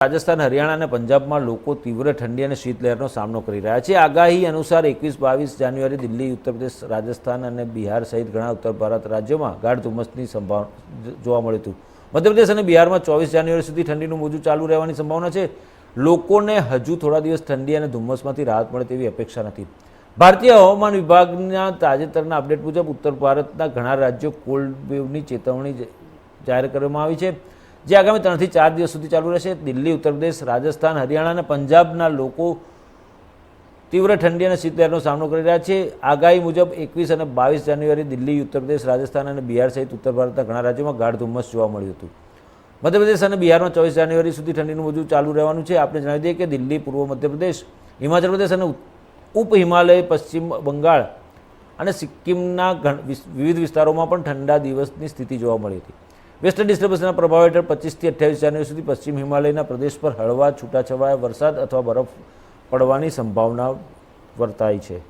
રાજસ્થાન, હરિયાણા અને પંજાબમાં લોકો તીવ્ર ઠંડી અને શીતલહેરનો સામનો કરી રહ્યા છે. આગાહી અનુસાર એકવીસ, બાવીસ જાન્યુઆરી દિલ્હી, ઉત્તર પ્રદેશ, રાજસ્થાન અને બિહાર સહિત ઘણા ઉત્તર ભારત રાજ્યોમાં ગાઢ ધુમ્મસની સંભાવના જોવા મળ્યું હતું. મધ્યપ્રદેશ અને બિહારમાં ચોવીસ જાન્યુઆરી સુધી ઠંડીનું મોજું ચાલુ રહેવાની સંભાવના છે. લોકોને હજુ થોડા દિવસ ઠંડી અને ધુમ્મસમાંથી રાહત મળે તેવી અપેક્ષા નથી. ભારતીય હવામાન વિભાગના તાજેતરના અપડેટ મુજબ ઉત્તર ભારતના ઘણા રાજ્યો કોલ્ડ વેવની ચેતવણી જાહેર કરવામાં આવી છે. જે આગામી ત્રણથી ચાર દિવસ સુધી ચાલુ રહેશે. દિલ્હી ઉત્તર પ્રદેશ રાજસ્થાન, હરિયાણા અને પંજાબના લોકો તીવ્ર ઠંડી અને શીતલહેરનો સામનો કરી રહ્યા છે. આગાહી મુજબ એકવીસ અને બાવીસ જાન્યુઆરી દિલ્હી ઉત્તર પ્રદેશ રાજસ્થાન અને બિહાર સહિત ઉત્તર ભારતના ઘણા રાજ્યોમાં ગાઢ ધુમ્મસ જોવા મળ્યું હતું. મધ્યપ્રદેશ અને બિહારમાં ચોવીસ જાન્યુઆરી સુધી ઠંડીનું મોજું ચાલુ રહેવાનું છે. આપણે જણાવી દઈએ કે દિલ્હી, પૂર્વ મધ્યપ્રદેશ, હિમાચલ પ્રદેશ અને ઉપ હિમાલય, પશ્ચિમ બંગાળ અને સિક્કિમના વિવિધ વિસ્તારોમાં પણ ઠંડા દિવસની સ્થિતિ જોવા મળી હતી. વેસ્ટર્ન ડિસ્ટર્બન્સના પ્રભાવ હેઠળ પચીસથી અઠ્યાવીસ જાન્યુઆરી સુધી પશ્ચિમ હિમાલયના પ્રદેશ પર હળવા છૂટાછવાયા વરસાદ અથવા બરફ પડવાની સંભાવના વર્તાય છે.